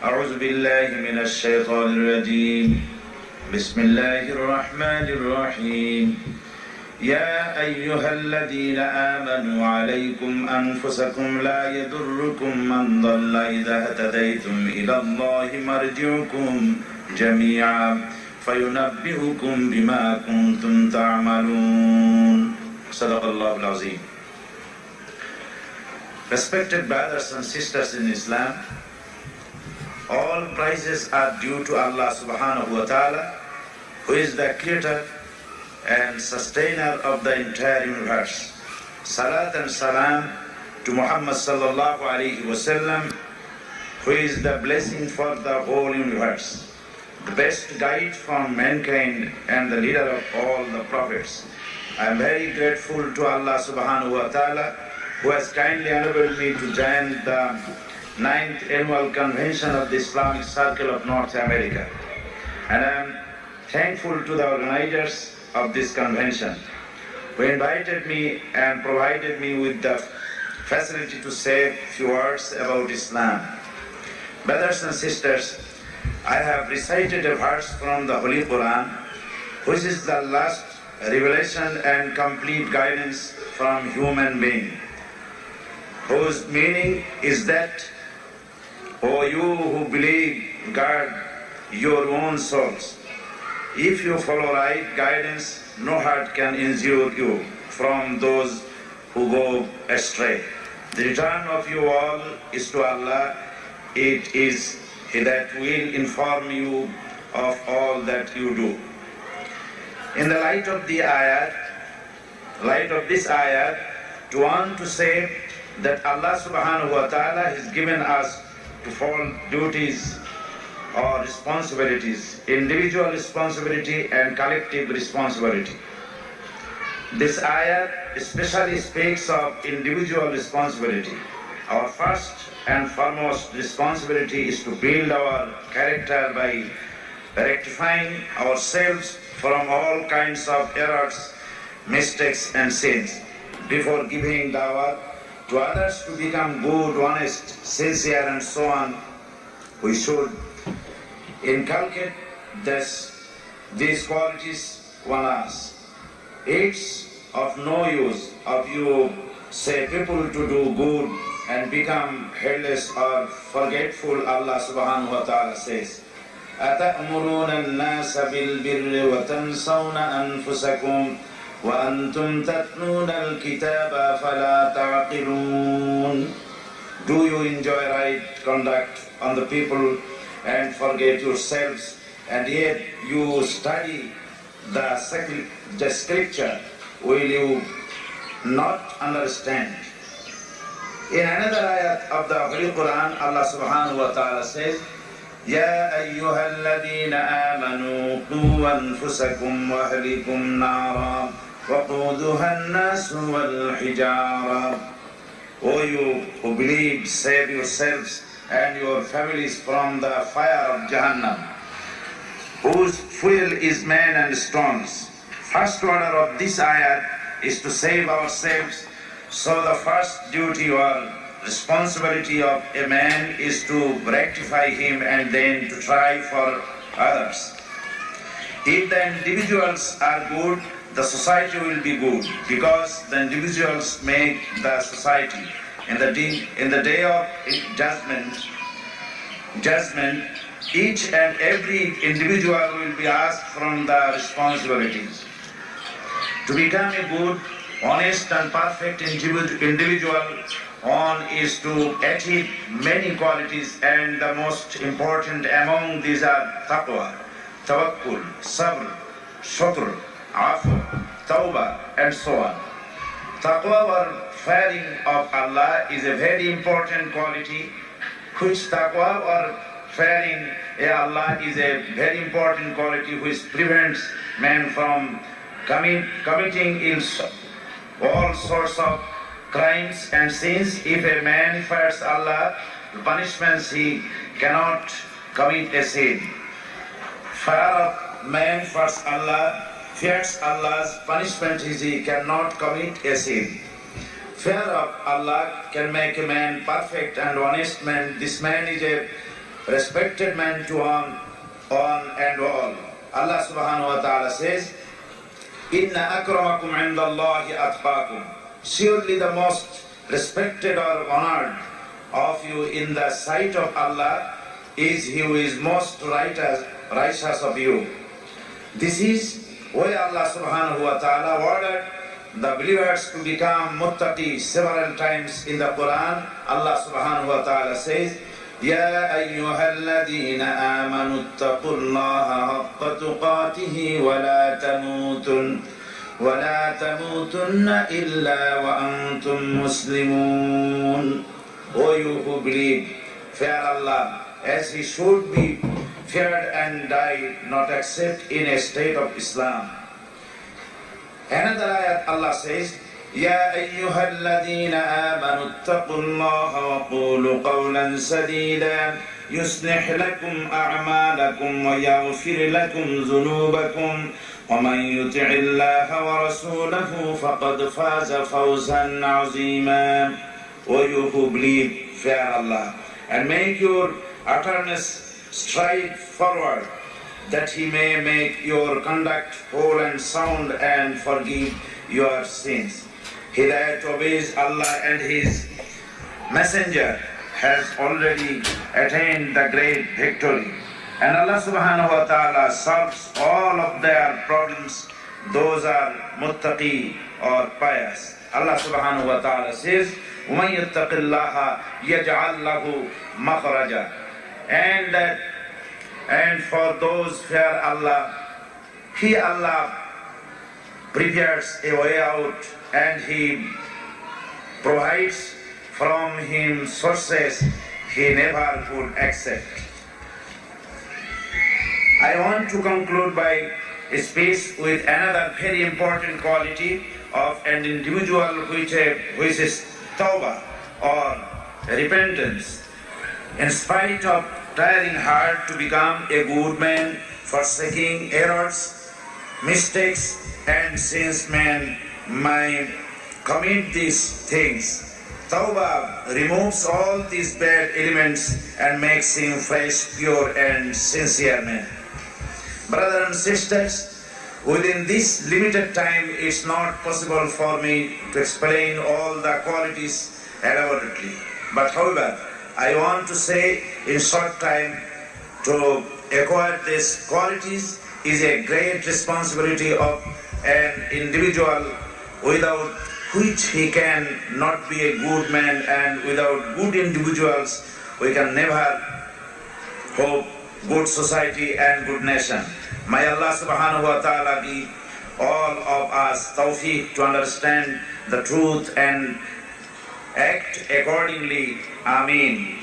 أعوذ بالله من الشيطان الرجيم. بسم الله الرحمن الرحيم. يا أيها الذين آمنوا عليكم أنفسكم لا يضركم من ضل إذا اهتديتم إلى الله مرجعكم جميعا فينبئكم بما كنتم تعملون. صدق الله العظيم. Respected brothers and sisters in Islam, all praises are due to Allah subhanahu wa ta'ala, who is the creator and sustainer of the entire universe. Salat and salam to Muhammad sallallahu alayhi wasallam, who is the blessing for the whole universe, the best guide from mankind and the leader of all the prophets. I am very grateful to Allah subhanahu wa ta'ala who has kindly enabled me to join the ninth annual convention of the Islamic Circle of North America. And I am thankful to the organizers of this convention who invited me and provided me with the facility to say a few words about Islam. Brothers and sisters, I have recited a verse from the Holy Quran, which is the last revelation and complete guidance from human being, whose meaning is that, O you who believe, guard your own souls. If you follow right guidance, no hurt can injure you from those who go astray. The return of you all is to Allah. It is He that will inform you of all that you do. In the light of the ayat, light of this ayat, to want to say that Allah subhanahu wa ta'ala has given us to fall duties or responsibilities, individual responsibility and collective responsibility. This ayah especially speaks of individual responsibility. Our first and foremost responsibility is to build our character by rectifying ourselves from all kinds of errors, mistakes, and sins before giving dawah to others to become good, honest, sincere, and so on. We should inculcate this, these qualities on us. It's of no use of you say people to do good and become heedless or forgetful, Allah subhanahu wa ta'ala says. أتأمرون الناس بالبر وتنسون أنفسكم وأنتم تتلون الكتاب فلا تعقلون Do you enjoy right conduct on the people and forget yourselves and yet you study the, sacri- the scripture will you not understand in another ayat of the Holy Quran Allah subhanahu wa ta'ala says يا أيها الذين آمنوا قوا أنفسكم وأهلكم نارا وقودها الناس والحجارة O you who believe, save yourselves and your families from the fire of Jahannam, whose fuel is man and stones. First order of this ayat is to save ourselves. So the first duty or responsibility of a man is to rectify him and then to try for others. If the individuals are good, the society will be good because the individuals make the society. In the day, in the day of judgment, judgment, each and every individual will be asked from the responsibilities. To become a good, honest, and perfect individual, one is to achieve many qualities, and the most important among these are taqwa, tawakkul, sabr, shukr, afu, tawbah, and so on. Taqwa or fearing of Allah is a very important quality, which taqwa or fearing eh, Allah is a very important quality which prevents man from commit, committing all sorts of crimes and sins. If a man fears Allah, the punishments he cannot commit a sin. Fear of man fears Allah, fears Allah's punishment is he cannot commit a sin. Fear of Allah can make a man perfect and honest man. This man is a respected man to on, on and all. Allah subhanahu wa ta'ala says, Inna akramakum indallahi atqakum. Surely the most respected or honored of you in the sight of Allah is he who is most righteous, righteous of you. This is why Allah subhanahu wa ta'ala ordered the believers to become muttaqi several times in the Quran. Allah subhanahu wa ta'ala says, يا أيها الذين آمنوا اتقوا الله حق تقاته ولا تموتن ولا تموتن إلا وأنتم مسلمون O you who believe, fear Allah as he should be feared and die, not except in a state of Islam. Another ayat Allah says, يا أيها الذين آمنوا اتقوا الله وقولوا قولا سديدا يصلح لكم أعمالكم ويغفر لكم ذنوبكم ومن يطع الله ورسوله فقد فاز فوزا عظيما O you who believe, fear Allah and make your utterance stride forward that he may make your conduct whole and sound and forgive your sins. He that obeys Allah and His Messenger has already attained the great victory. And Allah subhanahu wa ta'ala solves all of their problems. Those are muttaqi or pious. Allah subhanahu wa ta'ala says, وَمَن يَتَّقِ اللَّهَ يَجْعَلْ لَهُ مَخْرَجًا and that and for those fear Allah, He Allah prepares a way out and He provides from Him sources He never could accept. I want to conclude by speech with another very important quality of an individual which, uh, which is tawbah or repentance. In spite of trying hard to become a good man, forsaking errors, mistakes, and sins man might commit these things. Tawbah removes all these bad elements and makes him fresh, pure, and sincere man. Brothers and sisters, within this limited time, it's not possible for me to explain all the qualities elaborately. But however, I want to say in short time to acquire these qualities is a great responsibility of an individual without which he can not be a good man and without good individuals we can never hope good society and good nation. May Allah subhanahu wa ta'ala give all of us tawfiq to understand the truth and act accordingly. Ameen.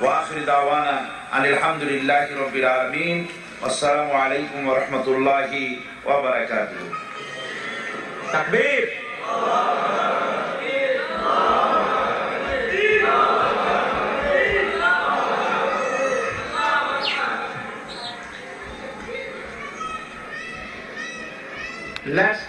وآخر دعوانا أن الحمد لله رب العالمين والسلام عليكم ورحمة الله وبركاته تكبير Let's